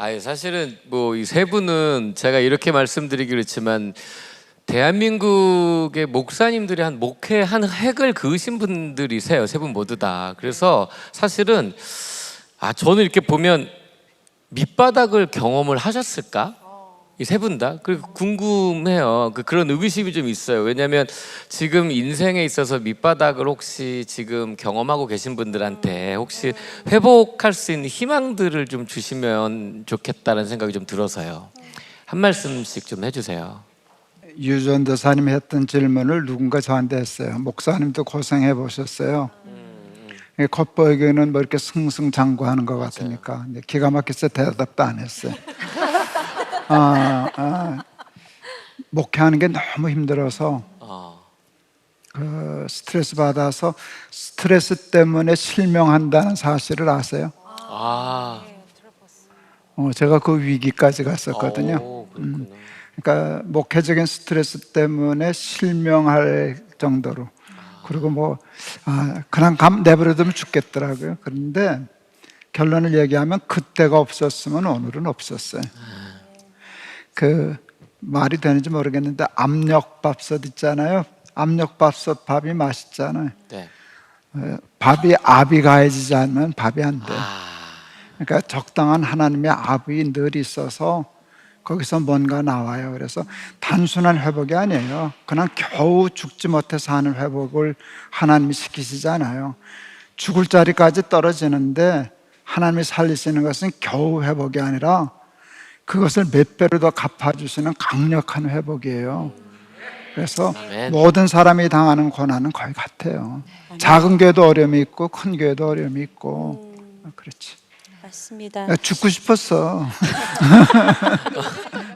아니 사실은 뭐 이 세 분은 제가 이렇게 말씀드리기 그렇지만 대한민국의 목사님들이 한 목회 한 획을 그으신 분들이세요 세 분 모두 다. 그래서 사실은 아 저는 이렇게 보면 밑바닥을 경험을 하셨을까? 이 세분다 그리고 궁금해요 그 그런 의구심이 좀 있어요 왜냐하면 지금 인생에 있어서 밑바닥을 혹시 지금 경험하고 계신 분들한테 혹시 회복할 수 있는 희망들을 좀 주시면 좋겠다는 생각이 좀 들어서요 한 말씀씩 좀 해주세요. 유전도사님이 했던 질문을 누군가 저한테 했어요. 목사님도 고생해 보셨어요. 예, 겉보기에는 뭐 이렇게 승승장구하는 것 같으니까 기가 막혀서 대답도 안 했어요. 아, 아, 목회하는 게 너무 힘들어서 어, 그 스트레스 받아서 스트레스 때문에 실명한다는 사실을 아세요? 아, 어, 제가 그 위기까지 갔었거든요. 오, 그렇구나. 그러니까 목회적인 스트레스 때문에 실명할 정도로 그리고 뭐 아, 그냥 감 내버려두면 죽겠더라고요. 그런데 결론을 얘기하면 그때가 없었으면 오늘은 없었어요. 그 말이 되는지 모르겠는데 압력밥솥 있잖아요. 압력밥솥 밥이 맛있잖아요. 네. 어, 밥이 압이 가해지지 않으면 밥이 안 돼. 아, 그러니까 적당한 하나님의 압이 늘 있어서 거기서 뭔가 나와요. 그래서 단순한 회복이 아니에요. 그냥 겨우 죽지 못해서 하는 회복을 하나님이 시키시잖아요. 죽을 자리까지 떨어지는데 하나님이 살리시는 것은 겨우 회복이 아니라 그것을 몇 배로 더 갚아주시는 강력한 회복이에요. 그래서 아멘. 모든 사람이 당하는 고난은 거의 같아요. 작은 교회도 어려움이 있고 큰 교회도 어려움이 있고 그렇지. 맞습니다. 야, 죽고 싶었어.